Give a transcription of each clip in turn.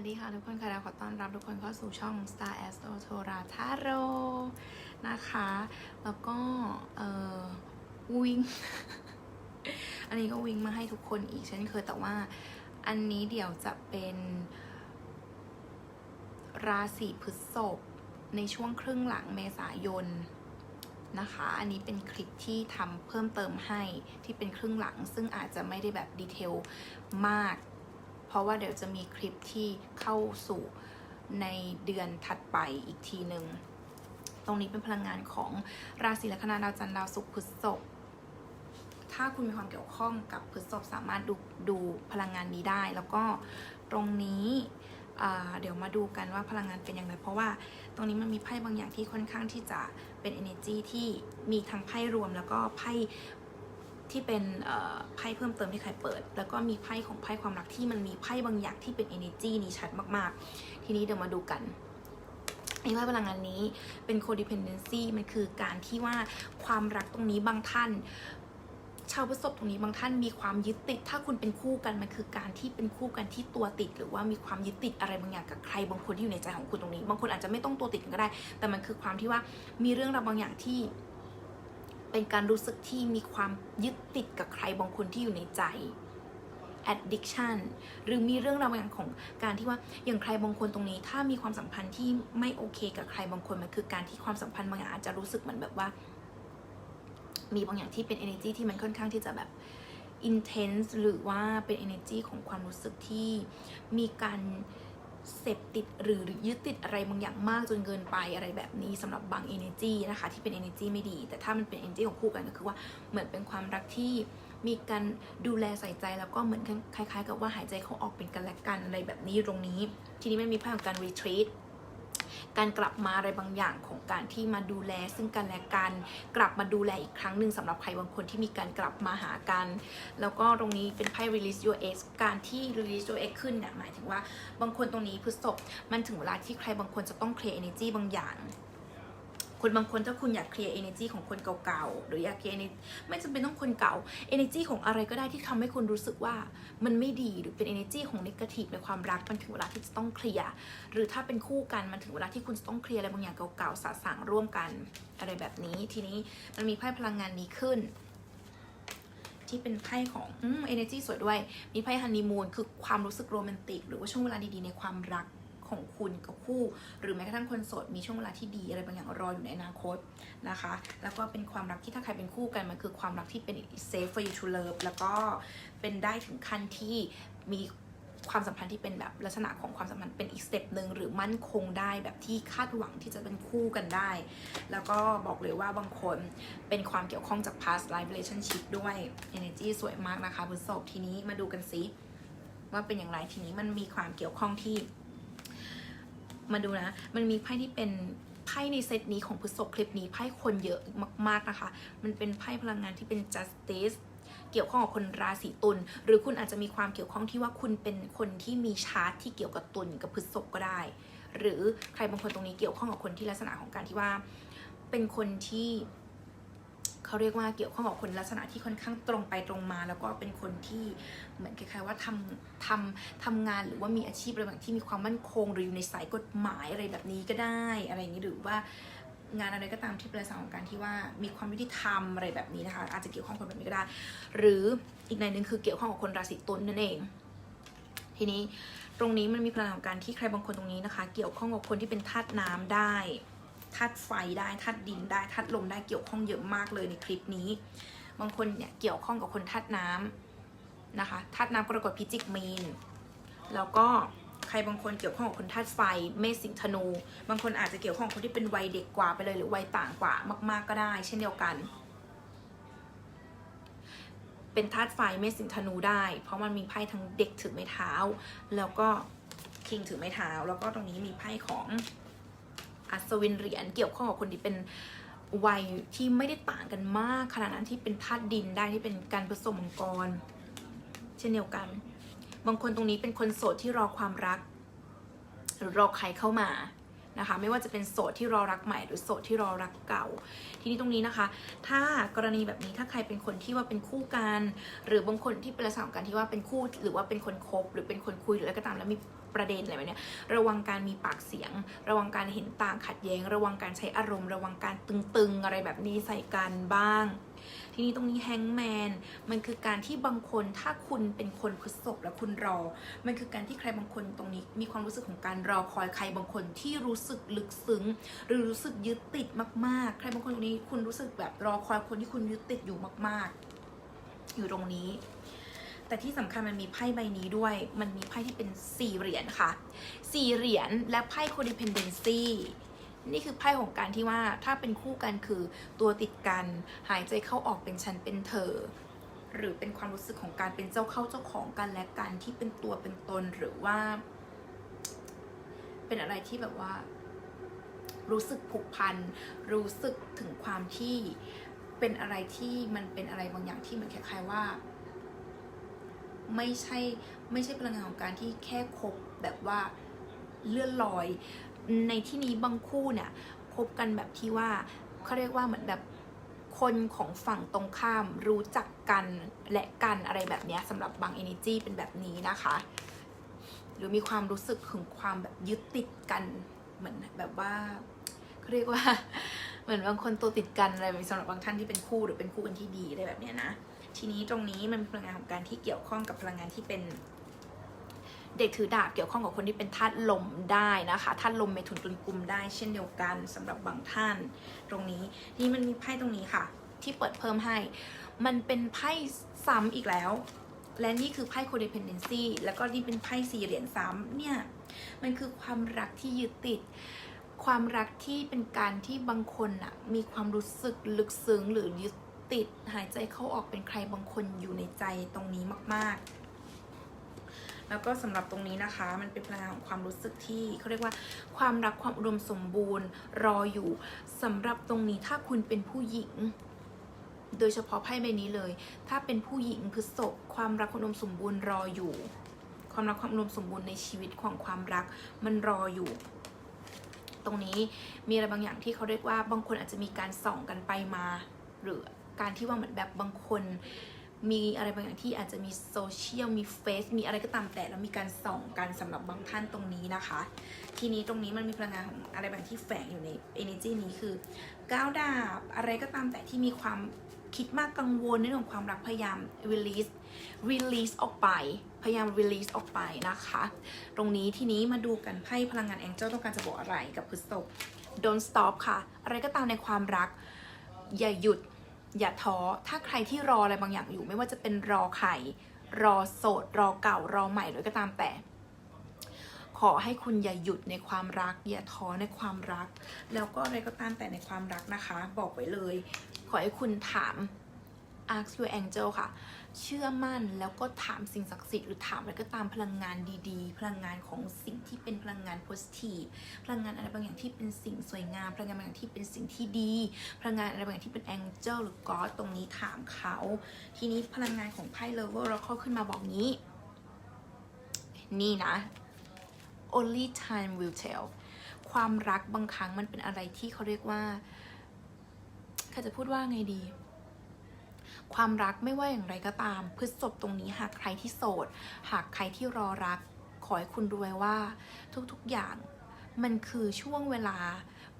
วัสดีค่ะทุกคนค่ะเราขอต้อนรับทุกคนเข้าสู่ช่อง Star Astro t o r a t a r o นะคะ แล้วก็เอ่อวิง อันนี้ก็วิงมาให้ทุกคนอีกเช่นเคยแต่ว่าอันนี้เดี๋ยวจะเป็น ราศีพฤษภในช่วงครึ่งหลังเมษายนนะคะ อันนี้เป็นคลิปที่ทำเพิ่มเติมให้ที่เป็นครึ่งหลัง ซึ่งอาจจะไม่ได้แบบดีเทลมาก เพราะว่าเดี๋ยวจะมีคลิปที่เข้าสู่ในเดือนถัดไปอีกทีหนึ่งตรงนี้เป็นพลังงานของราศีลัคนาดาวจันทร์ดาวศุกร์พฤษภถ้าคุณมีความเกี่ยวข้องกับพฤษภสามารถดูดูพลังงานนี้ได้ แล้วก็ตรงนี้เดี๋ยวมาดูกันว่าพลังงานเป็นอย่างไร เพราะว่าตรงนี้มันมีไพ่บางอย่างที่ค่อนข้างที่จะเป็น energy ที่มีทั้งไพ่รวมแล้วก็ไพ่ ที่เป็นไพ่เพิ่มเติมที่ใครเปิด แล้วก็มีไพ่ของไพ่ความรักที่มันมีไพ่บางอย่างที่เป็น energy นี้ชัดมากๆ ทีนี้เดี๋ยวมาดูกันไอ้ไพ่พลังงานนี้เป็น codependency มันคือการที่ว่าความรักตรงนี้บางท่านชาวพฤษภตรงนี้บางท่านมีความยึดติด ถ้าคุณเป็นคู่กันมันคือการที่เป็นคู่กันที่ตัวติด หรือว่ามีความยึดติดอะไรบางอย่างกับใครบางคนที่อยู่ในใจของคุณตรงนี้ บางคนอาจจะไม่ต้องตัวติดก็ได้ แต่มันคือความที่ว่ามีเรื่องราวบางอย่างที่ เป็นการรู้สึกที่มีความยึดติดกับใครบางคนที่อยู่ในใจ addiction หรือมีเรื่องราวบางอย่างของการที่ว่าอย่างใครบางคนตรงนี้ ถ้ามีความสัมพันธ์ที่ไม่โอเคกับใครบางคนมันคือการที่ความสัมพันธ์บางอย่างอาจจะรู้สึกเหมือนแบบว่า มีบางอย่างที่เป็น energy ที่มันค่อนข้างที่จะแบบ intense หรือว่าเป็น energy ของความรู้สึกที่มีการ เสพติดหรือยึดติดอะไรบางอย่างมากจนเกินไปอะไรแบบนี้สำหรับบาง energy นะคะ ที่เป็น energy ไม่ดี แต่ถ้ามันเป็น energy ของคู่กันก็คือว่าเหมือนเป็นความรักที่มีการดูแลใส่ใจแล้วก็เหมือนคล้าย ๆ กับว่าหายใจเขาออกเป็นกันและกันอะไรแบบนี้ตรงนี้ ทีนี้มันมีภาพของการ retreat การกลับมาอะไรบางอย่างของการที่มาดูแล ซึ่งกันและกันกลับมาดูแลอีกครั้งหนึ่งสำหรับใครบางคนที่มีการกลับมาหากัน แล้วก็ตรงนี้เป็นไพ่ release your ex การที่ release your ex ขึ้นเนี่ยหมายถึงว่าบางคนตรงนี้พฤษภมันถึงเวลาที่ใครบางคนจะต้อง clear energy บางอย่าง คนบางคนถ้าคุณอยากเคลียร์ energy ของคนเก่าๆ หรืออยากเคลียร์ไม่จำเป็นต้องคนเก่า energy ของอะไรก็ได้ที่ทำให้คุณรู้สึกว่ามันไม่ดีหรือเป็น energy ของ negative ในความรักมันถึงเวลาที่จะต้องเคลียร์หรือถ้าเป็นคู่กันมันถึงเวลาที่คุณจะต้องเคลียร์อะไรบางอย่างเก่าๆสะสางร่วมกันอะไรแบบนี้ ทีนี้มันมีไพ่พลังงานนี้ขึ้นที่เป็นไพ่ของอืม energy สวยด้วย มีไพ่ฮันนีมูนคือความรู้สึกโรแมนติก หรือว่าช่วงเวลาดีๆในความรัก ของคุณกับคู่ หรือแม้กระทั่งคนโสดมีช่วงเวลาที่ดีอะไรบางอย่างรออยู่ในอนาคตนะคะ แล้วก็เป็นความรักที่ถ้าใครเป็นคู่กันมันคือความรักที่เป็น safe for you to love แล้วก็เป็นได้ถึงขั้นที่มีความสัมพันธ์ที่เป็นแบบลักษณะของความสัมพันธ์เป็นอีกสเต็ปหนึ่งหรือมั่นคงได้แบบที่คาดหวังที่จะเป็นคู่กันได้ แล้วก็บอกเลยว่าบางคนเป็นความเกี่ยวข้องจาก past life relationship ด้วย energy สวยมากนะคะพฤษภทีนี้มาดูกันซิว่าเป็นอย่างไรทีนี้มันมีความเกี่ยวข้องที่ มาดูนะ มันมีไพ่ที่เป็นไพ่ในเซตนี้ของพฤษภคลิปนี้ไพ่คนเยอะมากๆนะคะ มันเป็นไพ่พลังงานที่เป็น justice เกี่ยวข้องกับคนราศีตุล หรือคุณอาจจะมีความเกี่ยวข้องที่ว่าคุณเป็นคนที่มีชาร์ตที่เกี่ยวกับตุลกับพฤษภก็ได้ หรือใครบางคนตรงนี้เกี่ยวข้องกับคนที่ลักษณะของการที่ว่า เป็นคนที่ เขาเรียกว่าเกี่ยวข้องกับคนลักษณะที่ค่อนข้างตรงไปตรงมา แล้วก็เป็นคนที่เหมือนคล้ายๆว่าทำทำทำงานหรือว่ามีอาชีพอะไรบางที่มีความมั่นคง หรืออยู่ในสายกฎหมายอะไรแบบนี้ก็ได้อะไรอย่างนี้หรือว่างานอะไรก็ตามที่เป็นลักษณะของการที่ว่ามีความยุติธรรมอะไรแบบนี้นะคะ อาจจะเกี่ยวข้องกับคนแบบนี้ก็ได้ หรืออีกในหนึ่งคือเกี่ยวข้องกับคนราศีตุลนั่นเอง ทีนี้ตรงนี้มันมีพลังของการที่ใครบางคนตรงนี้นะคะ เกี่ยวข้องกับคนที่เป็นธาตุน้ำได้ ธาตุไฟได้ธาตุดินได้ธาตุลมได้เกี่ยวข้องเยอะมากเลยในคลิปนี้ บางคนเนี่ยเกี่ยวข้องกับคนธาตุน้ำนะคะธาตุน้ำกรกฎพิจิกมีนแล้วก็ใครบางคนเกี่ยวข้องกับคนธาตุไฟ เมษสิงห์ธนู บางคนอาจจะเกี่ยวข้องกับคนที่เป็นวัยเด็กกว่าไปเลยหรือวัยต่างกว่ามาก ๆก็ได้ เช่นเดียวกัน เป็นธาตุไฟเมษสิงห์ธนูได้ เพราะมันมีไพ่ทั้งเด็กถือไม้เท้า แล้วก็คิงถือไม้เท้า แล้วก็ตรงนี้มีไพ่ของ อัศวินเหรียญเกี่ยวข้องกับคนที่เป็นวัยที่ไม่ได้ต่างกันมากขนาดนั้นที่เป็นธาตุดินได้ที่เป็นการผสมมังกร เช่นเดียวกัน บางคนตรงนี้เป็นคนโสดที่รอความรัก หรือรอใครเข้ามา นะคะ ไม่ว่าจะเป็นโสดที่รอรักใหม่หรือโสดที่รอรักเก่า ทีนี้ตรงนี้นะคะ ถ้ากรณีแบบนี้ถ้าใครเป็นคนที่ว่าเป็นคู่กัน หรือบางคนที่เป็นลักษณะของการที่ว่าเป็นคู่ หรือว่าเป็นคนคบหรือเป็นคนคุยหรืออะไรก็ตามแล้วมีประเด็นอะไรแบบเนี้ยระวังการมีปากเสียง ระวังการเห็นต่างขัดแย้ง ระวังการใช้อารมณ์ ระวังการตึงๆ อะไรแบบนี้ใส่กันบ้าง ทีนี้ตรงนี้แฮงแมนมันคือการที่บางคนถ้าคุณเป็นคนพฤษภและคุณรอ มันคือการที่ใครบางคนตรงนี้มีความรู้สึกของการรอคอยใครบางคนที่รู้สึกลึกซึ้ง หรือรู้สึกยึดติดมากๆ ใครบางคนตรงนี้คุณรู้สึกแบบรอคอยคนที่คุณยึดติดอยู่มาก ๆ อยู่ตรงนี้แต่ที่สำคัญมันมีไพ่ใบนี้ด้วย มันมีไพ่ที่เป็นสี่เหรียญค่ะสี่เหรียญและไพ่ codependency นี่คือไพ่ของการที่ว่าถ้าเป็นคู่กันคือตัวติดกัน หายใจเข้าออกเป็นฉันเป็นเธอ หรือเป็นความรู้สึกของการเป็นเจ้าเข้าเจ้าของกันและกันที่เป็นตัวเป็นตนหรือว่า เป็นอะไรที่แบบว่า รู้สึกผูกพัน รู้สึกถึงความที่เป็นอะไรที่มันเป็นอะไรบางอย่างที่มือนคล้ายๆว่า ไม่ใช่ไม่ใช่พลังงานของการที่แค่คบแบบว่าเลื่อนลอย ในที่นี้บางคู่เนี่ยคบกันแบบที่ว่าเขาเรียกว่าเหมือนแบบคนของฝั่งตรงข้ามรู้จักกันและกันอะไรแบบนี้สำหรับบาง energy เป็นแบบนี้นะคะ หรือมีความรู้สึกถึงความแบบยึดติดกันเหมือนแบบว่าเขาเรียกว่าเหมือนบางคนตัวติดกันอะไรสำหรับบางท่านที่เป็นคู่หรือเป็นคู่กันที่ดีอะไรแบบนี้นะทีนี้ตรงนี้มันพลังงานของการที่เกี่ยวข้องกับพลังงานที่เป็น เด็กถือดาบเกี่ยวข้องกับคนที่เป็นธาตุลมได้นะคะธาตุลมเมถุนตุลกุมได้ เช่นเดียวกันสำหรับบางท่าน ตรงนี้นี่มันมีไพ่ตรงนี้ค่ะ ที่เปิดเพิ่มให้ มันเป็นไพ่ซ้ำอีกแล้ว และนี่คือไพ่ codependency แล้วก็นี่เป็นไพ่สี่เหรียญซ้ำเนี่ยมันคือความรักที่ยึดติดความรักที่เป็นการที่บางคนอะมีความรู้สึกลึกซึ้งหรือยึดติดหายใจเข้าออกเป็นใครบางคนอยู่ในใจตรงนี้มาก ๆ แล้วก็สำหรับตรงนี้นะคะ มันเป็นพลังของความรู้สึกที่เขาเรียกว่าความรักความอุดมสมบูรณ์รออยู่สำหรับตรงนี้ถ้าคุณเป็นผู้หญิง โดยเฉพาะไพ่ใบนี้เลย ถ้าเป็นผู้หญิงพฤษภความรักความอุดมสมบูรณ์รออยู่ ความรักความอุดมสมบูรณ์ในชีวิตของความรักมันรออยู่ตรงนี้มีอะไรบางอย่างที่เขาเรียกว่าบางคนอาจจะมีการส่องกันไปมา หรือการที่ว่าเหมือนแบบบางคน มีอะไรบางอย่างที่อาจจะมีโซเชียลมีเฟซมีอะไรก็ตามแต่แล้วมีการส่องกันสำหรับบางท่านตรงนี้นะคะ ทีนี้ตรงนี้มันมีพลังงานของอะไรบางที่แฝงอยู่ใน energy นี้คือก้าวดาบอะไรก็ตามแต่ที่มีความคิดมากกังวลในเรื่องของความรักพยายาม release release ออกไป พยายาม release ออกไปนะคะ ตรงนี้ทีนี้มาดูกันไพ่พลังงาน Angel ต้องการจะบอกอะไรกับพฤษภ don't stop ค่ะ อะไรก็ตามในความรักอย่าหยุด อย่าท้อ ถ้าใครที่รออะไรบางอย่างอยู่ ไม่ว่าจะเป็นรอไข่ รอโสด รอเก่า รอใหม่หรือก็ตามแต่ ขอให้คุณอย่าหยุดในความรัก อย่าท้อในความรัก แล้วก็อะไรก็ตามแต่ในความรักนะคะ บอกไว้เลย ขอให้คุณถาม ask your angel ค่ะ เชื่อมั่นแล้วก็ถามสิ่งศักดิ์สิทธิ์หรือถามอะไรก็ตามพลังงานดีๆ พลังงานของสิ่งที่เป็นพลังงาน positive พลังงานอะไรบางอย่างที่เป็นสิ่งสวยงาม พลังงานบางอย่างที่เป็นสิ่งที่ดี พลังงานอะไรบางอย่างที่เป็น angel หรือ god ตรงนี้ถามเขา ทีนี้พลังงานของไพ่ lover เราเข้าขึ้นมาบอกงี้ นี่นะ only time will tell ความรักบางครั้งมันเป็นอะไรที่เขาเรียกว่าใครจะพูดว่าไงดี ความรักไม่ว่าอย่างไรก็ตาม พฤษภตรงนี้หากใครที่โสด หากใครที่รอรัก ขอให้คุณรู้ไว้ว่า ทุกๆอย่างมันคือช่วงเวลา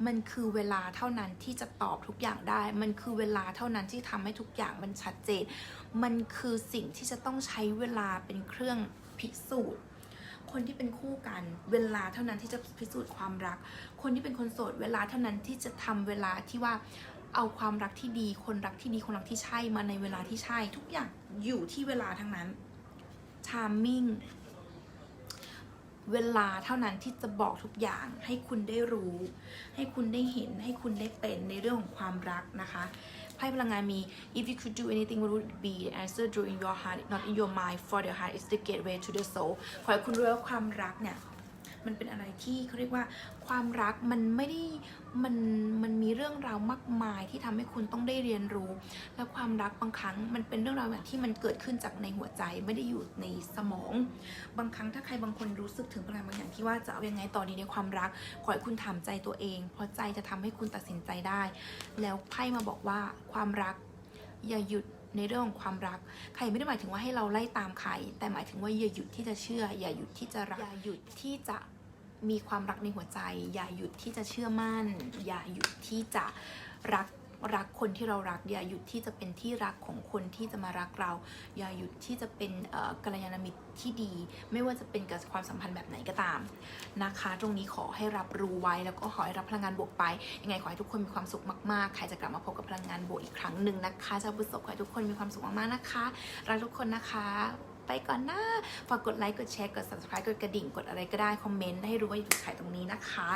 มันคือเวลาเท่านั้นที่จะตอบทุกอย่างได้ มันคือเวลาเท่านั้นที่ทำให้ทุกอย่างมันชัดเจน มันคือสิ่งที่จะต้องใช้เวลาเป็นเครื่องพิสูจน์ คนที่เป็นคู่กัน เวลาเท่านั้นที่จะพิสูจน์ความรัก คนที่เป็นคนโสด เวลาเท่านั้นที่จะทำเวลาที่ว่า เอาความรักที่ดี คนรักที่ดีคนรักที่ใช่มาในเวลาที่ใช่ ทุกอย่างอยู่ที่เวลาทั้งนั้น timing เวลาเท่านั้นที่จะบอกทุกอย่างให้คุณได้รู้ ให้คุณได้เห็นให้คุณได้เป็นในเรื่องของความรักนะคะไพ่พลังงานมี if you could do anything what would it be the answer drew in your heart not in your mind for the heart is the gateway to the soul ขอให้คุณรู้ว่าความรักเนี่ย มันเป็นอะไรที่เขาเรียกว่าความรักมันไม่ได้มันมันมีเรื่องราวมากมายที่ทำให้คุณต้องได้เรียนรู้ และความรักบางครั้งมันเป็นเรื่องราวแบบที่มันเกิดขึ้นจากในหัวใจไม่ได้อยู่ในสมอง บางครั้งถ้าใครบางคนรู้สึกถึงพลังบางอย่างที่ว่าจะเอายังไงต่อดีในความรักขอให้คุณถามใจตัวเอง เพราะใจจะทำให้คุณตัดสินใจได้ แล้วไพ่มาบอกว่าความรักอย่าหยุดในเรื่องของความรัก ใครไม่ได้หมายถึงว่าให้เราไล่ตามใคร แต่หมายถึงว่าอย่าหยุดที่จะเชื่อ อย่าหยุดที่จะรัก อย่าหยุดที่จะ มีความรักในหัวใจ อย่าหยุดที่จะเชื่อมั่น อย่าหยุดที่จะรักรักคนที่เรารัก อย่าหยุดที่จะเป็นที่รักของคนที่จะมารักเรา อย่าหยุดที่จะเป็นกัลยาณมิตรที่ดี ไม่ว่าจะเป็นกับความสัมพันธ์แบบไหนก็ตามนะคะ ตรงนี้ขอให้รับรู้ไว้แล้วก็ขอให้รับพลังงานบวกไป ยังไงขอให้ทุกคนมีความสุขมากๆ ใครจะกลับมาพบกับพลังงานบวกอีกครั้งหนึ่งนะคะชาวบุษบขอให้ทุกคนมีความสุขมากๆนะคะ รักทุกคนนะคะ ไปก่อนนะฝากกดไลค์กดแชร์กด subscribe กดกระดิ่งกดอะไรก็ได้คอมเมนต์ให้รู้ว่าอยู่ที่ใครตรงนี้นะคะ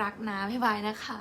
รักนะบ๊ายบายนะคะ